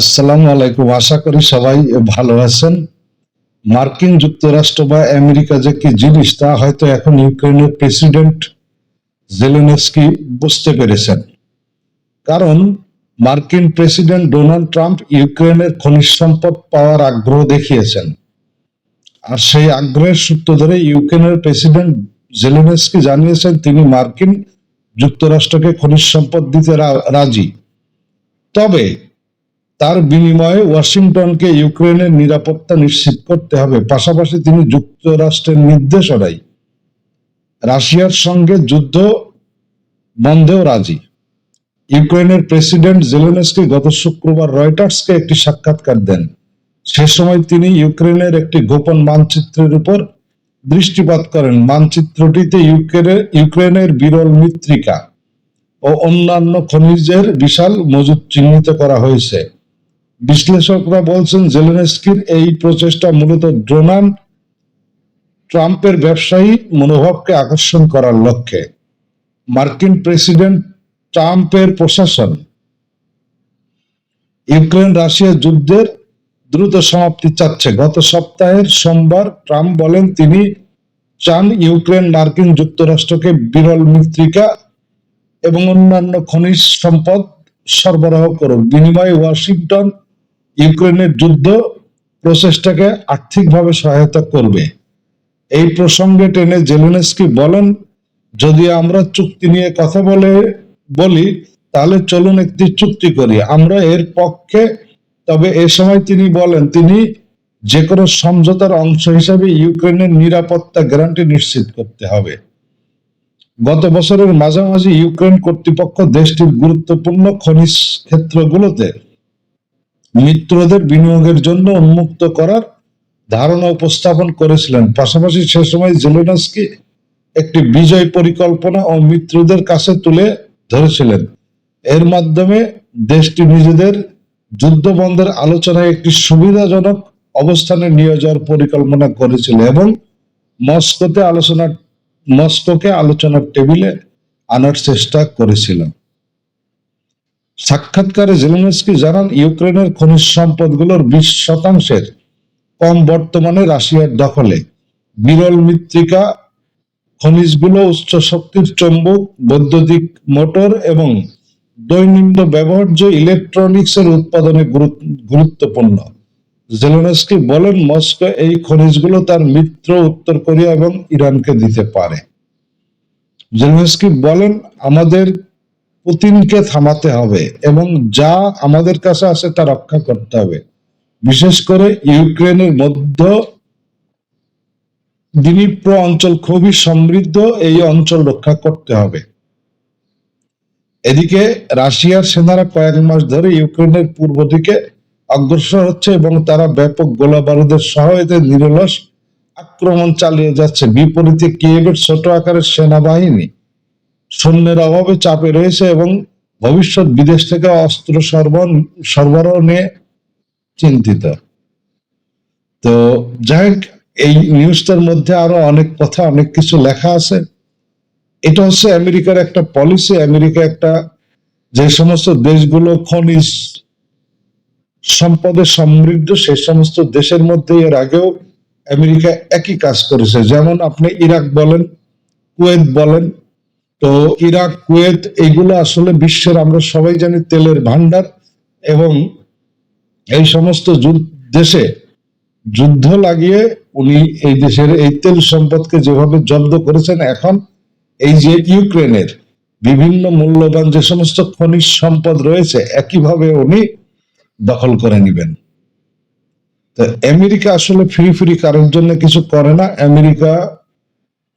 আসসালামু আলাইকুম। আশা করি সবাই ভালো আছেন। মার্কিন যুক্তরাষ্ট্র বা আমেরিকা যে কি জিনিস, তা হয়তো এখন ইউক্রেনের প্রেসিডেন্ট জেলেনস্কি বুঝতে পেরেছেন। কারণ মার্কিন প্রেসিডেন্ট ডোনাল্ড ট্রাম্প ইউক্রেনের খনিজ সম্পদ পাওয়ার আগ্রহ দেখিয়েছেন। আর সেই আগ্রহের সূত্র ধরে ইউক্রেনের প্রেসিডেন্ট জেলেনস্কি জানিয়েছেন, তিনি মার্কিন যুক্তরাষ্ট্রকে খনিজ সম্পদ দিতে রাজি। তবে তার বিনিময়ে ওয়াশিংটনকে ইউক্রেনের নিরাপত্তা নিশ্চিত করতে হবে। পাশাপাশি তিনি যুক্তরাষ্ট্রের নির্দেশনায় রাশিয়ার সঙ্গে যুদ্ধ বন্ধেও রাজি। ইউক্রেনের প্রেসিডেন্ট জেলেনস্কি গত শুক্রবার রয়টার্সকে একটি সাক্ষাৎকার দেন। সে সময় তিনি ইউক্রেনের একটি গোপন মানচিত্রের উপর দৃষ্টিপাত করেন। মানচিত্রটিতে ইউক্রেনের ইউক্রেনের বিরল মৃত্তিকা ও অন্যান্য খনিজের বিশাল মজুদ চিহ্নিত করা হয়েছে। বিশ্লেষকরা বলছেন, জেলেনস্কির এই প্রচেষ্টা মূলত ডোনাল্ড ট্রাম্পের ব্যবসায়ী মনোভাবকে আকর্ষণ করার লক্ষ্যে। মার্কিন প্রেসিডেন্ট ট্রাম্পের প্রশাসন, ইউক্রেন রাশিয়া যুদ্ধের দ্রুত সমাপ্তি চাচ্ছে। গত সপ্তাহের সোমবার ট্রাম্প বলেন, তিনি চান ইউক্রেন মার্কিন যুক্তরাষ্ট্রকে বিরল মৃত্তিকা এবং অন্যান্য খনিজ সম্পদ সরবরাহ করুক। বিনিময়ে ওয়াশিংটন ইউক্রেনের যুদ্ধ প্রচেষ্টাকে আর্থিকভাবে সহায়তা করবে। এই প্রসঙ্গে টেনে জেলেনস্কি বলেন, যদি আমরা চুক্তি নিয়ে কথা বলে, বলি, তাহলে চলুন একটি চুক্তি করি। আমরা এর পক্ষে। তবে এ সময় তিনি বলেন, তিনি যে কোনো সমঝোতার অংশ হিসাবে ইউক্রেনের নিরাপত্তা গ্যারান্টি নিশ্চিত করতে হবে। গত বছরের মাঝামাঝি ইউক্রেন কর্তৃপক্ষ দেশটির গুরুত্বপূর্ণ খনিজ ক্ষেত্রগুলোতে মিত্রদের বিনিয়োগের জন্য উন্মুক্ত করার ধারণা উপস্থাপন করেছিলেন। পাশাপাশি সে সময় জেলেনস্কি একটি বিজয় পরিকল্পনা ও মিত্রদের কাছে তুলে ধরেছিলেন। এর মাধ্যমে দেশটি নিজেদের যুদ্ধ বন্ধের আলোচনায় একটি সুবিধাজনক অবস্থানে নিয়ে যাওয়ার পরিকল্পনা করেছিল এবং মস্কোতে আলোচনা মস্কোকে আলোচনার টেবিলে আনার চেষ্টা করেছিল। সাক্ষাৎকারে জেলেনস্কি জানান, ইউক্রেনের খনিজ সম্পদগুলোর বিশ শতাংশের কম বর্তমানে রাশিয়ার দখলে। বিরল মৃত্তিকা, খনিজগুলো উচ্চ শক্তির চৌম্বক, বৈদ্যুতিক মোটর এবং দৈনন্দিন ব্যবহার্য ইলেকট্রনিক্স এর উৎপাদনে গুরুত্বপূর্ণ। জেলেনস্কি বলেন, মস্কো এই খনিজগুলো তার মিত্র উত্তর কোরিয়া এবং ইরানকে দিতে পারে। জেলেনস্কি বলেন, আমাদের পুতিনকে থামাতে হবে এবং যা আমাদের কাছে আছে তা রক্ষা করতে হবে। বিশেষ করে ইউক্রেনের মধ্য দিনীপ্র অঞ্চল খুবই সমৃদ্ধ, এই অঞ্চল রক্ষা করতে হবে। এদিকে রাশিয়ার সেনারা কয়েক মাস ধরে ইউক্রেনের পূর্ব দিকে অগ্রসর হচ্ছে এবং তারা ব্যাপক গোলা বারুদের সহায়তায় নিরলস আক্রমণ চালিয়ে যাচ্ছে। বিপরীতে কিয়েভের ছোট আকারের সেনাবাহিনী সৈন্যের অভাবে চাপে রয়েছে এবং ভবিষ্যৎ বিদেশ থেকে অস্ত্র সরবরাহ নিয়ে চিন্তিত। তো যাই এই নিউজটার মধ্যে আরও অনেক কথা, অনেক কিছু লেখা আছে। এটা হচ্ছে আমেরিকার একটা পলিসি আমেরিকা একটা যে সমস্ত দেশগুলো খনিজ সম্পদে সমৃদ্ধ, সেই সমস্ত দেশের মধ্যে এর আগেও আমেরিকা একই কাজ করেছে। যেমন আপনি ইরাক বলেন, কুয়েত বলেন তো ইরাক, কুয়েত এইগুলো আসলে বিশ্বের, আমরা সবাই জানি, তেলের ভান্ডার এবং এই সমস্ত দেশে যুদ্ধ লাগিয়ে উনি এই দেশের এই তেল সম্পদকে যেভাবে জব্দ করেছেন এখন, এই যে ইউক্রেনের বিভিন্ন মূল্যবান যে সমস্ত খনিজ সম্পদ রয়েছে, একইভাবে উনি দখল করে নেবেন। তো আমেরিকা আসলে ফ্রি ফ্রি কারোর জন্য কিছু করে না। আমেরিকা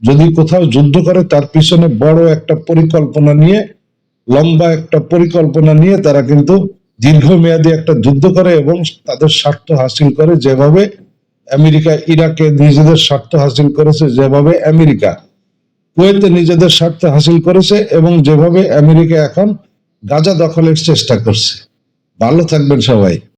যদি কোথাও যুদ্ধ করে, তার পিছনে বড় একটা পরিকল্পনা নিয়ে, লম্বা একটা পরিকল্পনা নিয়ে তারা কিন্তু দীর্ঘমেয়াদী একটা যুদ্ধ করে এবং তাদের স্বার্থ হাসিল করে যেভাবে আমেরিকা, ইরাকে নিজেদের স্বার্থ হাসিল করেছে, যেভাবে আমেরিকা কুয়েতে নিজেদের স্বার্থ হাসিল করেছে এবং যেভাবে আমেরিকা এখন গাজা দখলের চেষ্টা করছে। ভালো থাকবেন সবাই।